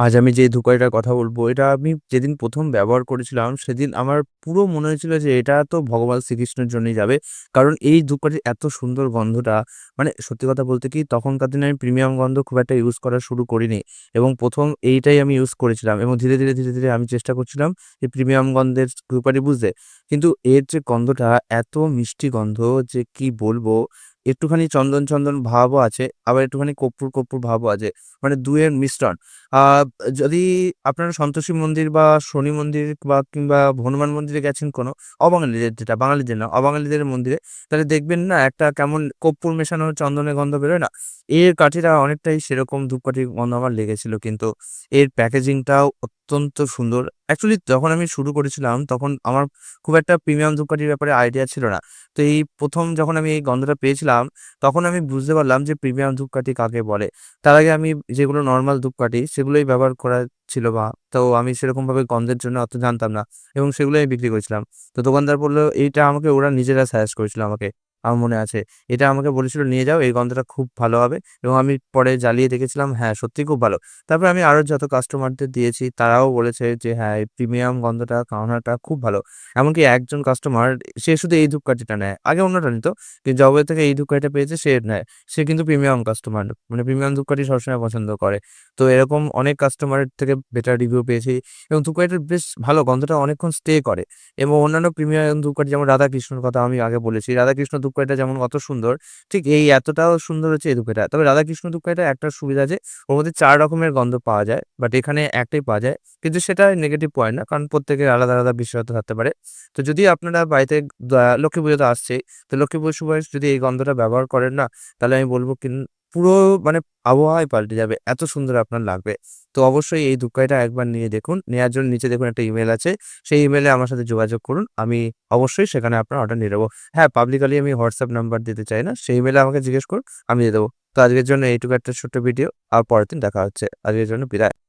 আজ আমি যে ধূপকাঠিটার কথা বলব, এটা আমি যেদিন প্রথম ব্যবহার করেছিলাম, সেদিন আমার পুরো মনে হয়েছিল যে এটা তো ভগবান শ্রীকৃষ্ণের জন্যই যাবে। কারণ এই ধূপকাঠির এত সুন্দর গন্ধটা মানে সত্যি কথা বলতে কি তখনকার দিনে আমি প্রিমিয়াম গন্ধ খুব একটা ইউজ করা শুরু করিনি এবং প্রথম এইটাই আমি ইউজ করেছিলাম এবং ধীরে, ধীরে, ধীরে, ধীরে আমি চেষ্টা করছিলাম যে প্রিমিয়াম গন্ধের ধূপকাঠি বুঝতে। কিন্তু এর যে গন্ধটা এত মিষ্টি গন্ধ যে কি বলব, একটুখানি চন্দন, চন্দন ভাবও আছে, আবার একটুখানি কর্পূর, কর্পূর ভাবও আছে। মানে ২ এর মিশ্রণ। যদি আপনারা সন্তোষী মন্দির বা শনি মন্দির বা কিংবা হনুমান মন্দিরে গেছেন কোনো অবাঙালিদের যেটা বাঙালিদের না, অবাঙালিদের মন্দিরে, তাহলে দেখবেন না একটা কেমন কর্পূর মেশানো চন্দনের গন্ধ বেরোয় না? এর কাঠিটা অনেকটাই সেরকম ধূপকাঠির গন্ধ আমার লেগেছিল কিন্তু এর প্যাকেজিংটাও অত্যন্ত সুন্দর। অ্যাকচুয়ালি যখন আমি শুরু করেছিলাম তখন আমার খুব একটা প্রিমিয়াম ধূপকাঠির ব্যাপারে আইডিয়া ছিল না। তো এই প্রথম যখন আমি এই গন্ধটা পেয়েছিলাম, তখন আমি বুঝতে পারলাম যে প্রিমিয়াম ধূপকাঠি কাকে বলে। তার আগে আমি যেগুলো নর্মাল ধূপকাঠি সেগুলোই ব্যবহার করা ছিল বা তো আমি সেরকমভাবে গন্ধের জন্য অত জানতাম না এবং সেগুলোই আমি বিক্রি করেছিলাম। তো দোকানদার বলল এইটা আমাকে ওরা নিজেরা সাজেস্ট করেছিল আমাকে। আমার মনে আছে। এটা আমাকে বলেছিল, "নিয়ে যাও এই গন্ধটা খুব ভালো হবে" এবং আমি পরে জ্বালিয়ে দেখেছিলাম হ্যাঁ, সত্যি খুব ভালো। তারপরে আমি আরও যত কাস্টমারদের দিয়েছি তারাও বলেছে যে হ্যাঁ, এই প্রিমিয়াম গন্ধটা কাওনাটা খুব ভালো। এমনকি একজন কাস্টমার সে শুধু এই ধূপকাঠিটা নেয়। আগে অন্যটা নিত। কিন্তু যবে থেকে এই ধূপকাঠিটা পেয়েছে সে নেয়। সে কিন্তু প্রিমিয়াম কাস্টমার। মানে প্রিমিয়াম ধূপকাঠি সবসময় পছন্দ করে। তো এরকম অনেক কাস্টমারের থেকে বেটার রিভিউ পেয়েছি এবং ধূপকাঠিটার বেশ ভালো গন্ধটা অনেকক্ষণ স্টে করে এবং অন্যান্য প্রিমিয়াম ধূপকাঠি যেমন রাধাকৃষ্ণর কথা আমি আগে বলেছি। রাধাকৃষ্ণ ধূপকাঠিটা যেমন অত সুন্দর, ঠিক এই এতটাও সুন্দর হচ্ছে এই ধূপকাঠিটা। তবে রাধাকৃষ্ণ ধূপকাঠিটার একটা সুবিধা আছে, ওর মধ্যে ৪ রকমের গন্ধ পাওয়া যায়। বাট এখানে একটাই পাওয়া যায়। কিন্তু সেটা নেগেটিভ পয়েন্ট না। কারণ প্রত্যেকের আলাদা, আলাদা বিশেষত্ব থাকতে পারে। তো যদি আপনারা বাড়িতে লক্ষ্মী পুজো তো আসছেই। তো লক্ষ্মী পুজোর সময় যদি এই গন্ধটা ব্যবহার করেন না, তাহলে আমি বলব পুরো মানে আবহাওয়াই পাল্টে যাবে। এত সুন্দর আপনার লাগবে। তো অবশ্যই এই ধূপকাঠিটা একবার নিয়ে দেখুন। নেওয়ার জন্য নিচে দেখুন একটা ইমেল আছে। সেই ইমেলে আমার সাথে যোগাযোগ করুন। আমি অবশ্যই সেখানে আপনার অর্ডার নিয়ে নেব হ্যাঁ, পাবলিকালি আমি হোয়াটসঅ্যাপ নাম্বার দিতে চাই না। সেই ইমেলে আমাকে জিজ্ঞেস করুন, আমি দিয়ে দেবো তো আজকের জন্য এইটুকু একটা ছোট্ট ভিডিও। আর পরের দিন দেখা হচ্ছে। আজকের জন্য বিদায়।